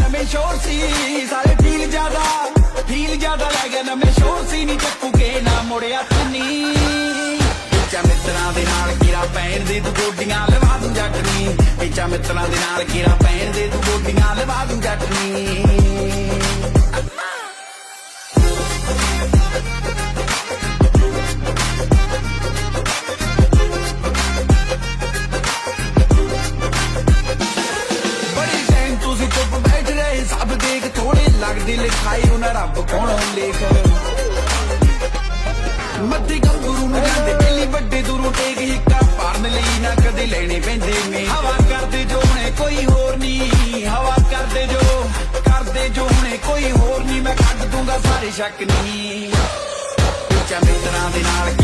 ਨਵੇਂ ਸ਼ੋਰ ਸੀ। ਸਾਰੇ ਫੀਲ ਜ਼ਿਆਦਾ ਫੀਲ ਜ਼ਿਆਦਾ ਲੈ ਗਿਆ ਨਵੇਂ ਸ਼ੋਰ ਸੀ। ਨਹੀਂ ਚੱਕੂਗੇ ਨਾ ਮੁੜਿਆ ਤਨੀ। ਪਿੱਛਾ ਮਿੱਤਰਾਂ ਦੇ ਨਾਲ ਕੀਰਾ ਪੈਣ ਦੇ ਤੂੰ ਗੋਡੀਆਂ ਲਵਾ ਦੂੰ ਜੱਟਨੀ ਪਿੱਛਾ ਮਿੱਤਰਾਂ ਦੇ ਨਾਲ ਕੀਰਾ ਪੈਣ ਦੇ ਤੂੰ ਗੋਡੀਆਂ ਲਵਾ ਥੋੜੇ ਲਿਖਾਈ, ਉਹਨਾਂ ਰੱਬ ਕੋਲੋਂ ਲੇਖ? ਮੱਧੀ ਗੁਰੂ ਨੂੰ ਜਾਂਦੇ, ਪਹਿਲੀ ਵੱਡੇ ਦੂਰੋਂ ਟੇਕ ਹਿੱਕਾ ਭਰਨ ਲਈ, ਨਾ ਕਦੇ ਲੈਣੇ ਪੈਂਦੇ ਮੇ ਹਵਾ ਕਰਦੇ ਜੋ ਹੁਣੇ, ਕੋਈ ਹੋਰ ਨਹੀਂ। ਹਵਾ ਕਰਦੇ ਜੋ ਕਰਦੇ ਜੋ ਹੁਣੇ, ਕੋਈ ਹੋਰ ਨਹੀਂ। ਮੈਂ ਕੱਢ ਦੂੰਗਾ ਸਾਰੇ ਸ਼ੱਕ ਨਹੀਂ। ਪਿੱਛਾ ਮਿੱਤਰਾਂ ਦੇ ਨਾਲ